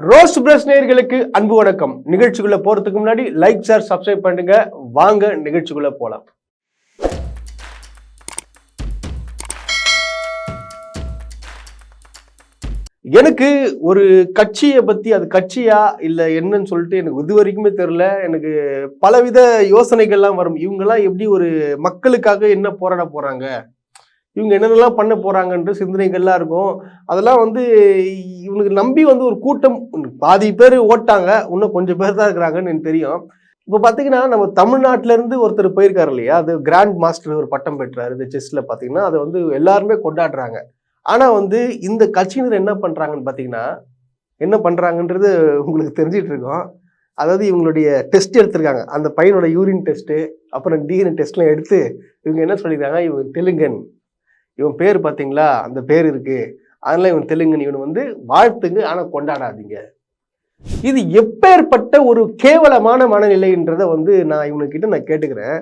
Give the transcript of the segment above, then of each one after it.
Roast press நேயர்களுக்கு அன்பு வணக்கம். நிகழ்ச்சிக்குள்ள போறதுக்கு முன்னாடி லைக் ஷேர் சப்ஸ்கிரைப் பண்ணுங்க. வாங்க நிகழ்ச்சிக்குள்ள போலாம். எனக்கு ஒரு கட்சியை பத்தி அது கட்சியா இல்ல என்னன்னு சொல்லிட்டு எனக்கு இது வரைக்குமே தெரியல. எனக்கு பலவித யோசனைகள்லாம் வரும். இவங்கெல்லாம் எப்படி ஒரு மக்களுக்காக என்ன போராட போறாங்க? இவங்க என்னென்னலாம் பண்ண போகிறாங்கன்ற சிந்தனைகள்லாம் இருக்கும். அதெல்லாம் வந்து இவனுக்கு நம்பி வந்து ஒரு கூட்டம் பாதி பேர் ஓட்டாங்க. இன்னும் கொஞ்சம் பேர் தான் இருக்கிறாங்கன்னு எனக்கு தெரியும். இப்போ பார்த்தீங்கன்னா நம்ம தமிழ்நாட்டிலேருந்து ஒருத்தர் போயிருக்காரு இல்லையா? அது கிராண்ட் மாஸ்டர் ஒரு பட்டம் பெற்றார். இந்த செஸ்ஸில் பார்த்தீங்கன்னா அதை வந்து எல்லாருமே கொண்டாடுறாங்க. ஆனால் வந்து இந்த கட்சியினர் என்ன பண்ணுறாங்கன்னு பார்த்தீங்கன்னா என்ன பண்ணுறாங்கன்றது உங்களுக்கு தெரிஞ்சிட்டு இருக்கோம். அதாவது இவங்களுடைய டெஸ்ட் எடுத்திருக்காங்க. அந்த பையனோட யூரின் டெஸ்ட்டு அப்புறம் டிஎன்ஏ டெஸ்ட்லாம் எடுத்து இவங்க என்ன சொல்லியிருக்காங்க? இவங்க தெலுங்கன். இவன் பேர் பார்த்தீங்களா அந்த பேர் இருக்கு. அதனால இவன் தெலுங்கன் இவன் வந்து வாழ்த்துங்க ஆனால் கொண்டாடாதீங்க. இது எப்பேற்பட்ட ஒரு கேவலமான மனநிலைன்றதை வந்து நான் இவனுக்கிட்ட நான் கேட்டுக்கிறேன்.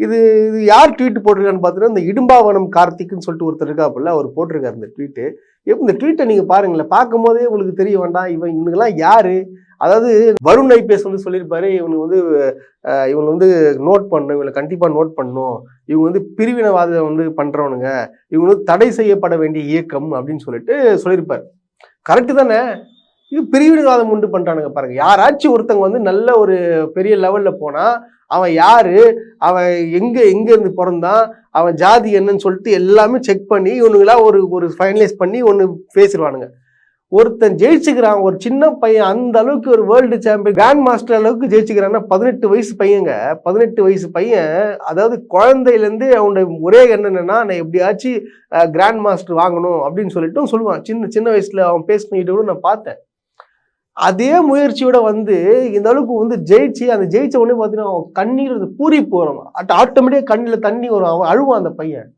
இது இது யார் ட்வீட் போட்டிருக்கான்னு பார்த்தீங்கன்னா இந்த இடும்பாவனம் கார்த்திக்னு சொல்லிட்டு ஒருத்தர் இருக்காப்புல அவர் போட்டிருக்காரு இந்த ட்வீட்டு எப்போ இந்த ட்வீட்டை நீங்கள் பாருங்களேன் பார்க்கும் போதே உங்களுக்கு தெரிய வேண்டாம் இவன் இவனுங்கெல்லாம் யாரு? அதாவது வருண் ஐபிஎஸ் வந்து சொல்லியிருப்பாரு இவனுக்கு வந்து இவங்க வந்து நோட் பண்ணணும் இவங்களை கண்டிப்பாக நோட் பண்ணணும். இவங்க வந்து பிரிவினவாத வந்து பண்ணுறவனுங்க இவங்க வந்து தடை செய்யப்பட வேண்டிய இயக்கம் அப்படின்னு சொல்லிட்டு சொல்லியிருப்பார். கரெக்டு தானே? இது பிரிவினவாதம் உண்டு பண்ணுறானுங்க பாருங்க. யாராச்சும் ஒருத்தங்க வந்து நல்ல ஒரு பெரிய லெவலில் போனால் அவன் யாரு? அவன் எங்கே எங்கேருந்து பிறந்தான்? அவன் ஜாதி என்னன்னு சொல்லிட்டு எல்லாமே செக் பண்ணி இவனுங்களா ஒரு ஒரு ஃபைனலைஸ் பண்ணி ஒன்று பேசிடுவானுங்க ஒருத்தன் ஜெயிச்சுக்கிறான் ஒரு சின்ன பையன் அந்த அளவுக்கு ஒரு வேர்ல்டு சாம்பியன் கிராண்ட் மாஸ்டர் அளவுக்கு ஜெயிச்சுக்கிறான்னா பதினெட்டு வயசு பையங்க. பதினெட்டு வயசு பையன் அதாவது குழந்தையிலேருந்து அவனோட ஒரே எண்ணம் என்னன்னா நான் எப்படியாச்சும் கிராண்ட் மாஸ்டர் வாங்கணும் அப்படின்னு சொல்லிட்டு சொல்லுவான். சின்ன சின்ன வயசுல அவன் பேசினிட்டு கூட நான் பார்த்தேன். அதே முயற்சியோட வந்து இந்த அளவுக்கு வந்து ஜெயிச்சு அந்த ஜெயிச்ச உடனே பார்த்தீங்கன்னா அவன் கண்ணீர் பூரி போகிறான் வரும் ஆட்டோமேட்டிக்காக கண்ணில் தண்ணி வரும். அவன் அழுவான் அந்த பையன்.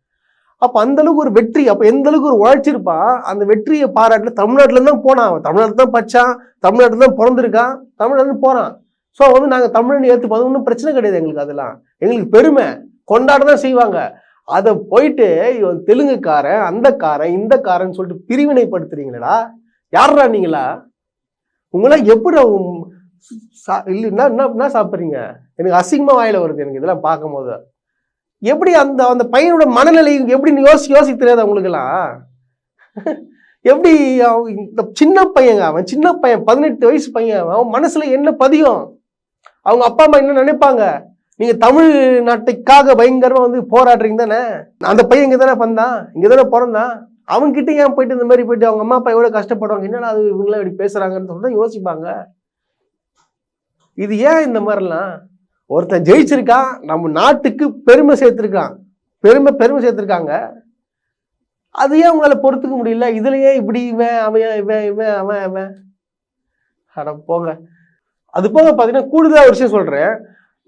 அப்போ அந்த அளவுக்கு ஒரு வெற்றி அப்போ எந்த அளவுக்கு ஒரு உழைச்சிருப்பான் அந்த வெற்றியை பாராட்டில் தமிழ்நாட்டில் தான் போனான் அவன். தமிழ்நாட்டில் தான் பச்சான் தமிழ்நாட்டில் தான் பிறந்திருக்கான் தமிழ்நாட்டில் போகிறான் ஸோ வந்து நாங்கள் தமிழன் ஏற்றுப்போம் ஒன்றும் பிரச்சனை கிடையாது எங்களுக்கு அதெல்லாம். எங்களுக்கு பெருமை. கொண்டாட தான் செய்வாங்க. அதை போயிட்டு இவன் தெலுங்குக்காரன் அந்த காரன் இந்த காரன் சொல்லிட்டு பிரிவினைப்படுத்துறீங்களா யாரா நீங்களா? உங்களாம் எப்படி அவங்க சா- என்ன என்ன சாப்பிட்றீங்க? எனக்கு அசிங்கமாக வாயில வருது எனக்கு இதெல்லாம் பார்க்கும்போது. எப்படி அந்த அந்த பையனோட மனநிலை எப்படின்னு யோசி யோசிக்க தெரியாது அவங்களுக்கெல்லாம்? எப்படி இந்த சின்ன பையங்க அவன் சின்ன பையன் பதினெட்டு வயசு பையன் அவன். மனசுல என்ன பதியும்? அவங்க அப்பா அம்மா என்ன நினைப்பாங்க? நீங்க தமிழ் நாட்டுக்காக பயங்கரமா வந்து போராடுறீங்க தானே? அந்த பையன் இங்க தானே வந்தான்? இங்க தானே பிறந்தான்? அவன்கிட்ட ஏன் போயிட்டு இந்த மாதிரி போயிட்டு? அவங்க அம்மா அப்பா எவ்வளவு கஷ்டப்படுவாங்க? என்னடா அது இவங்களாம் இப்படி பேசுறாங்கன்னு சொல்லிட்டு யோசிப்பாங்க. இது ஏன் இந்த மாதிரிலாம்? ஒருத்தன் ஜெயிச்சிருக்கான் நம்ம நாட்டுக்கு பெருமை சேர்த்துருக்கான். பெருமை பெருமை சேர்த்துருக்காங்க. அது ஏன் உங்களால பொறுத்துக்க முடியல? இதுலயே இப்படி இவன் அவன் இவன் இவன் அவன் அவன்? அட போங்க. அது போக பார்த்தீங்கன்னா கூடுதலாக ஒரு விஷயம் சொல்கிறேன்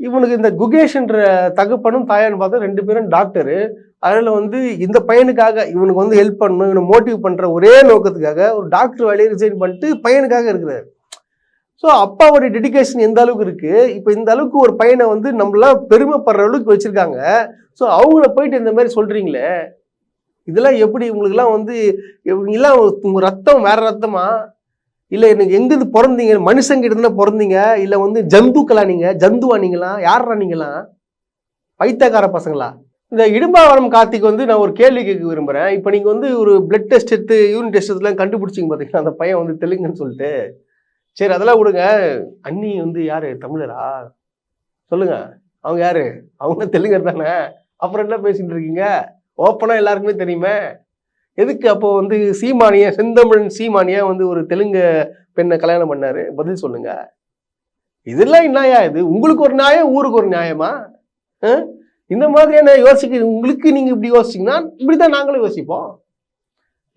இவனுக்கு இந்த குகேஷ்ன்ற தகப்பனும் தாயான்னு பார்த்தா ரெண்டு பேரும் டாக்டரு அதில் வந்து இந்த பையனுக்காக இவனுக்கு வந்து ஹெல்ப் பண்ணணும் இவனை மோட்டிவ் பண்ணுற ஒரே நோக்கத்துக்காக ஒரு டாக்டர் வேலையை ரிசைன் பண்ணிட்டு பையனுக்காக இருக்கிறாரு. ஸோ அப்பாவோட டெடிக்கேஷன் எந்த அளவுக்கு இருக்கு? இப்போ இந்த அளவுக்கு ஒரு பையனை வந்து நம்மளாம் பெருமைப்படுற அளவுக்கு வச்சிருக்காங்க. ஸோ அவங்கள போயிட்டு இந்த மாதிரி சொல்றீங்களே? இதெல்லாம் எப்படி உங்களுக்குலாம் வந்து இவங்கெல்லாம் உங்க ரத்தம் வேற ரத்தமா? இல்லை எனக்கு எங்கிருந்து பிறந்தீங்க? மனுஷங்கிட்ட இருந்தால் பிறந்தீங்க? இல்லை வந்து ஜந்துக்களா நீங்க? ஜந்துவா நீங்களா? யாரா நீங்களா? பைத்தக்கார பசங்களா? இந்த இடும்பாவரம் கார்த்திக் வந்து நான் ஒரு கேள்வி கேட்க விரும்புகிறேன் இப்போ நீங்கள் வந்து ஒரு பிளட் டெஸ்ட் எடுத்து யூரின் டெஸ்ட் எடுத்துலாம் கண்டுபிடிச்சிங்க பார்த்தீங்கன்னா அந்த பையன் வந்து தெலுங்குன்னு சொல்லிட்டு. சரி அதெல்லாம் விடுங்க. அண்ணி வந்து யாரு? தமிழரா? சொல்லுங்க. அவங்க யாரு? அவங்க தெலுங்கர் தானே. அப்புறம் என்ன பேசிட்டு இருக்கீங்க? ஓப்பனா எல்லாருக்குமே தெரியுமே. எதுக்கு அப்போ வந்து சீமானிய செந்தமிழன் சீமானியா வந்து ஒரு தெலுங்கு பெண்ணை கல்யாணம் பண்ணாரு? பதில் சொல்லுங்க. இதெல்லாம் என்னயா இது. உங்களுக்கு ஒரு நியாயம் ஊருக்கு ஒரு நியாயமா? ஆ? இந்த மாதிரியான யோசிக்க உங்களுக்கு நீங்க இப்படி யோசிச்சீங்கன்னா இப்படிதான் நாங்களும் யோசிப்போம்.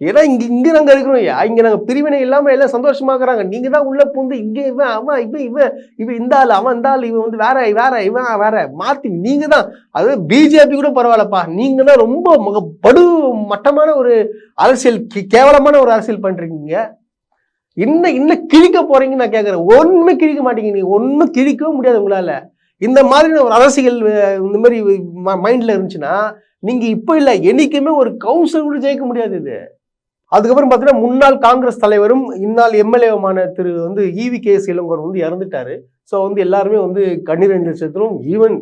ஏன்னா இங்க இங்க நாங்க இருக்கிறோம். இங்க நாங்க பிரிவினை இல்லாம எல்லாம் சந்தோஷமா இருக்கிறாங்க. நீங்க தான் உள்ள பூந்து இங்க இவன் அவன் இவன் இவன் இவன் இந்த ஆள் அவன் இந்த ஆள் இவன் வந்து வேற வேற இவன் வேற. மாத்தி நீங்க தான். அது பிஜேபி கூட பரவாயில்லப்பா. நீங்க தான் ரொம்ப மக படு மட்டமான ஒரு அரசியல் கேவலமான ஒரு அரசியல் பண்றீங்க. என்ன இன்னும் கிழிக்க போறீங்கன்னு நான் கேட்கறேன் ஒண்ணுமே கிழிக்க மாட்டீங்க. நீங்க ஒன்றும் கிழிக்கவும் முடியாது உங்களால. இந்த மாதிரி ஒரு அரசியல் இந்த மாதிரி மைண்ட்ல இருந்துச்சுன்னா நீங்க இப்போ இல்ல என்னைக்குமே ஒரு கவுன்சில் கூட ஜெயிக்க முடியாது இது. அதுக்கப்புறம் பார்த்தீங்கன்னா முன்னாள் காங்கிரஸ் தலைவரும் இந்நாள் எம்எல்ஏவுமான திரு வந்து ஈவி கே இளங்கோர் வந்து இறந்துட்டாரு. ஸோ வந்து எல்லாருமே வந்து கண்ணீர் அஞ்சலி செலுத்தணும் ஈவன்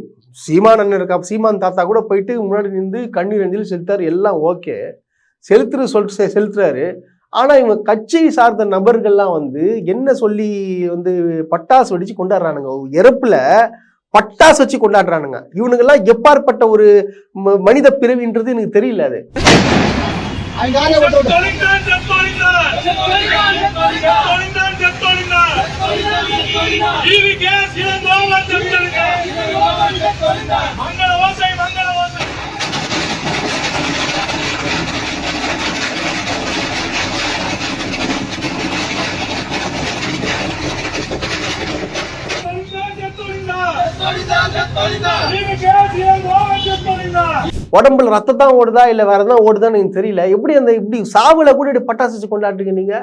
சீமான் அண்ணன் இருக்கா சீமான் தாத்தா கூட போயிட்டு முன்னாடி நின்று கண்ணீர் அஞ்சலி செலுத்தார் எல்லாம் ஓகே செலுத்துறது சொல்லிட்டு செலுத்துறாரு. ஆனால் இவங்க கட்சியை சார்ந்த நபர்கள்லாம் வந்து என்ன சொல்லி வந்து பட்டாசு வெடிச்சு கொண்டாடுறானுங்க? இறப்புல பட்டாசு வச்சு கொண்டாடுறானுங்க. இவனுங்கெல்லாம் எப்பாற்பட்ட ஒரு மனித பிறவின்றது எனக்கு தெரியல அது. ஓசை மங்கள ஓசை உடம்புல ரத்தம் தான் ஓடுதா இல்லை வேற எதாவது ஓடுதான்னு எனக்கு தெரியல. எப்படி அந்த இப்படி சாவுல கூட இப்படி பட்டாசு வச்சு கொண்டாடுறீங்க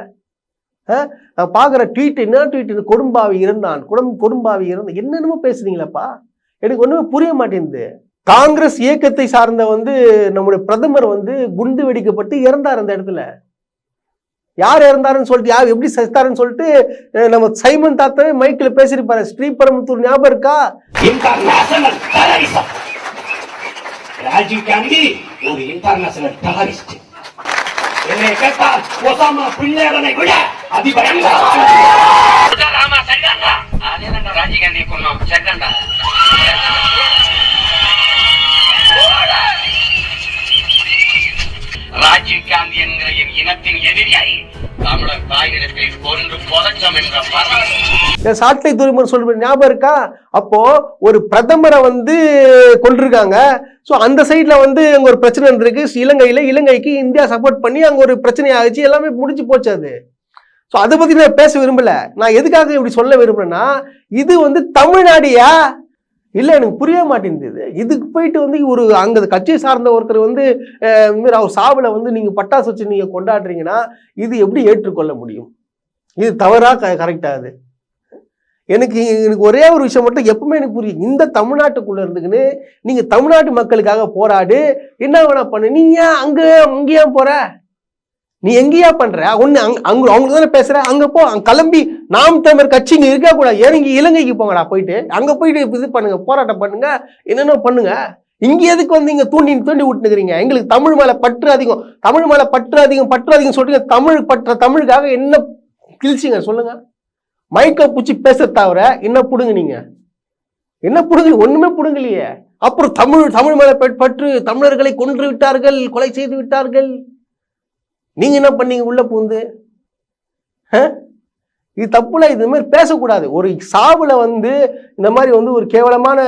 ஆ? நான் பார்க்குற ட்வீட் என்ன ட்வீட்? கொடும்பாவி இருந்தான் குடும் கொடும்பாவி இருந்தான் என்னென்னமோ பேசுறீங்களப்பா? எனக்கு ஒன்றுமே புரிய மாட்டேங்குது. காங்கிரஸ் இயக்கத்தை சார்ந்த வந்து நம்முடைய பிரதமர் வந்து குண்டு வெடிக்கப்பட்டு இறந்தார் அந்த இடத்துல. யார் இறந்தாருன்னு சொல்லிட்டு யார் எப்படி செத்தாருன்னு சொல்லிட்டு நம்ம சைமன் தாத்தாவே மைக்கில் பேசியிருப்பாரு. ஸ்ரீபெரும்புத்தூர் ஞாபகம் இருக்கா? ராஜீவ் காந்தி ஒரு இன்டர்நேஷனல் டெரரிஸ்ட் என்னை கேட்டால் ஒசாமா பிள்ளையவனை விட அதிபயங்கரமானது ராமா சரிதான்டா அதேதான்டா ராஜீவ் காந்தி கொண்டோம் சரிதான்டா ராஜீவ் காந்தி என்கிற என் இனத்தின் எதிரியை தமிழர் தாயினத்தில் கொன்று புதைச்சோம் என்ற பல இந்த சாட்டை துறைமுறை சொல்ற ஞாபகம் இருக்கா? அப்போ ஒரு பிரதமரை வந்து கொண்டிருக்காங்க ஸோ அந்த சைடில் வந்து அங்கே ஒரு பிரச்சனை இருந்திருக்கு இலங்கையில் இலங்கைக்கு இந்தியா சப்போர்ட் பண்ணி அங்கே ஒரு பிரச்சனை ஆச்சு எல்லாமே முடிஞ்சு போச்சு அது. ஸோ அதை பற்றி நான் பேச விரும்பலை. நான் எதுக்காக இப்படி சொல்ல விரும்புகிறேன்னா இது வந்து தமிழ்நாடியா? இல்லை எனக்கு புரிய மாட்டேங்குது இதுக்கு போயிட்டு வந்து ஒரு அங்கே கட்சியை சார்ந்த ஒருத்தர் வந்து இந்த அவர் சாவில் வந்து நீங்கள் பட்டாசு வச்சு நீங்கள் கொண்டாடுறீங்கன்னா இது எப்படி ஏற்றுக்கொள்ள முடியும்? இது தவறாக கரெக்டா அது எனக்கு எனக்கு ஒரே ஒரு விஷயம் மட்டும் எப்பவுமே எனக்கு புரியும். இந்த தமிழ்நாட்டுக்குள்ள இருந்துக்குன்னு நீங்க தமிழ்நாட்டு மக்களுக்காக போராடு என்ன வேணா பண்ணு. நீ ஏன் அங்க அங்கேயா போற? நீ எங்கேயா பண்ற? ஒன்று அங்க அங்க அவங்க தானே பேசுற? அங்க போ அங்க கிளம்பி நாம் தமிழர் கட்சி இங்க இருக்க கூடாது. இறங்கி இலங்கைக்கு போங்கடா போயிட்டு? அங்க போயிட்டு இது பண்ணுங்க போராட்டம் பண்ணுங்க என்னென்ன பண்ணுங்க. இங்க எதுக்கு வந்து இங்க தூண்டி தூண்டி விட்டுனுக்குறீங்க எங்களுக்கு தமிழ் மேல பற்று அதிகம். தமிழ் மேல பற்று அதிகம் பற்று அதிகம் சொல்றீங்க. தமிழ் பற்ற தமிழுக்காக என்ன கிழிச்சிங்க? சொல்லுங்க. மைக்கை பிடிச்சி பேச தவிர என்ன பிடுங்க நீங்க? என்ன பிடுங்க? ஒண்ணுமே பிடுங்கலையே. அப்புறம் தமிழ் தமிழ் மேல பற்று- தமிழர்களை கொன்று விட்டார்கள் கொலை செய்து விட்டார்கள். நீங்க என்ன பண்ணீங்க உள்ள பூந்து? ஆ? இது தப்புல இது மாதிரி பேசக்கூடாது. ஒரு சாவில் வந்து இந்த மாதிரி வந்து ஒரு கேவலமான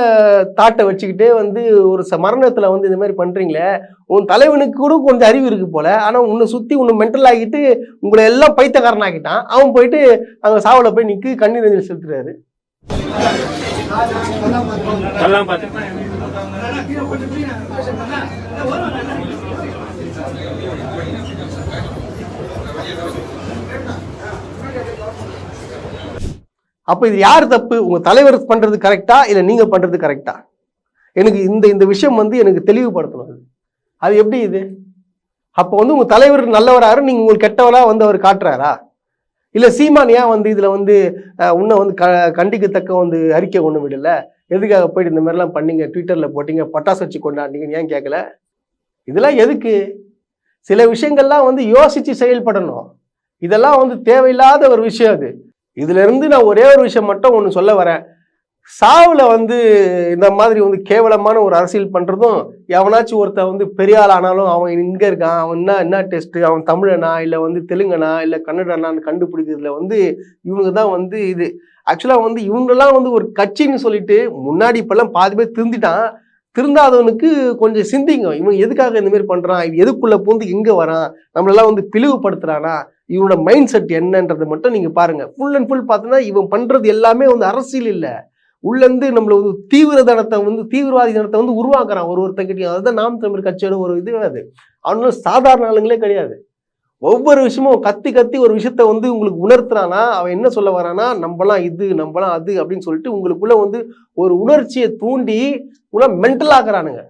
தாட்டை வச்சுக்கிட்டே வந்து ஒரு ச- மரணத்தில் வந்து இந்த மாதிரி பண்ணுறீங்களே உன் தலைவனுக்கு கூட கொஞ்சம் அறிவு இருக்குது போல ஆனால் உன்னை சுற்றி உன்னை மென்டல் ஆகிட்டு உங்களை எல்லாம் பைத்தியக்காரன் அவன் போயிட்டு அங்கே சாவில் போய் நிற்கு கண்ணீர் அஞ்சலி செலுத்துறாரு. அப்போ இது யார் தப்பு? உங்கள் தலைவர் பண்ணுறது கரெக்டா இல்லை நீங்கள் பண்ணுறது கரெக்டா எனக்கு இந்த இந்த விஷயம் வந்து எனக்கு தெளிவுபடுத்தணும் அது. அது எப்படி இது? அப்போ வந்து உங்கள் தலைவர் நல்லவராரு நீங்கள் உங்களுக்கு கெட்டவராக வந்து அவர் காட்டுறாரா? இல்லை சீமான் ஏன் வந்து இதில் வந்து உன்னை வந்து க கண்டிக்கத்தக்க வந்து அறிக்கை ஒன்று விடல? எதுக்காக போயிட்டு இந்த மாதிரிலாம் பண்ணீங்க? ட்விட்டரில் போட்டீங்க? பட்டாசு வச்சு கொண்டாடிங்கன்னு ஏன் கேட்கல இதெல்லாம் எதுக்கு? சில விஷயங்கள்லாம் வந்து யோசித்து செயல்படணும். இதெல்லாம் வந்து தேவையில்லாத ஒரு விஷயம் அது. இதுலேருந்து நான் ஒரே ஒரு விஷயம் மட்டும் ஒன்று சொல்ல வரேன். சாவில் வந்து இந்த மாதிரி வந்து கேவலமான ஒரு அரசியல் பண்ணுறதும் எவனாச்சும் ஒருத்தன் வந்து பெரிய ஆள் ஆனாலும் அவன் இங்கே இருக்கான் அவன் என்ன என்ன டெஸ்ட்டு அவன் தமிழனா இல்லை வந்து தெலுங்கனா இல்லை கன்னடனான்னு கண்டுபிடிக்கிறதுல வந்து இவனுங்க தான் வந்து இது. ஆக்சுவலாக வந்து இவங்கெல்லாம் வந்து ஒரு கட்சின்னு சொல்லிட்டு முன்னாடி இப்போல்லாம் பாதி பேர் திருந்திட்டான். திருந்தாதவனுக்கு கொஞ்சம் சிந்திங்க. இவன் எதுக்காக இந்தமாரி பண்ணுறான் இவன் எதுக்குள்ளே பூந்து இங்கே வரான்? நம்மளெல்லாம் வந்து பிளவுபடுத்துறானா? இவனோட மைண்ட் செட் என்னன்றது மட்டும் நீங்க பாருங்க. ஃபுல் அண்ட் ஃபுல் பார்த்தோன்னா இவன் பண்றது எல்லாமே வந்து அரசியல் இல்லை. உள்ளேருந்து இருந்து நம்மள வந்து தீவிரதனத்தை வந்து தீவிரவாதி தனத்தை வந்து உருவாக்குறான் ஒரு ஒருத்தங்கிட்டையும். அதுதான் நாம் தமிழ் கட்சியோட ஒரு இது அது. அவனும் சாதாரண ஆளுங்களே கிடையாது. ஒவ்வொரு விஷயமும் கத்தி கத்தி ஒரு விஷயத்த வந்து உங்களுக்கு உணர்த்துறானா அவன் என்ன சொல்ல வரானா நம்மலாம் இது நம்மலாம் அது அப்படின்னு சொல்லிட்டு உங்களுக்குள்ள வந்து ஒரு உணர்ச்சியை தூண்டி உங்களை மென்டல் ஆக்குறானுங்க.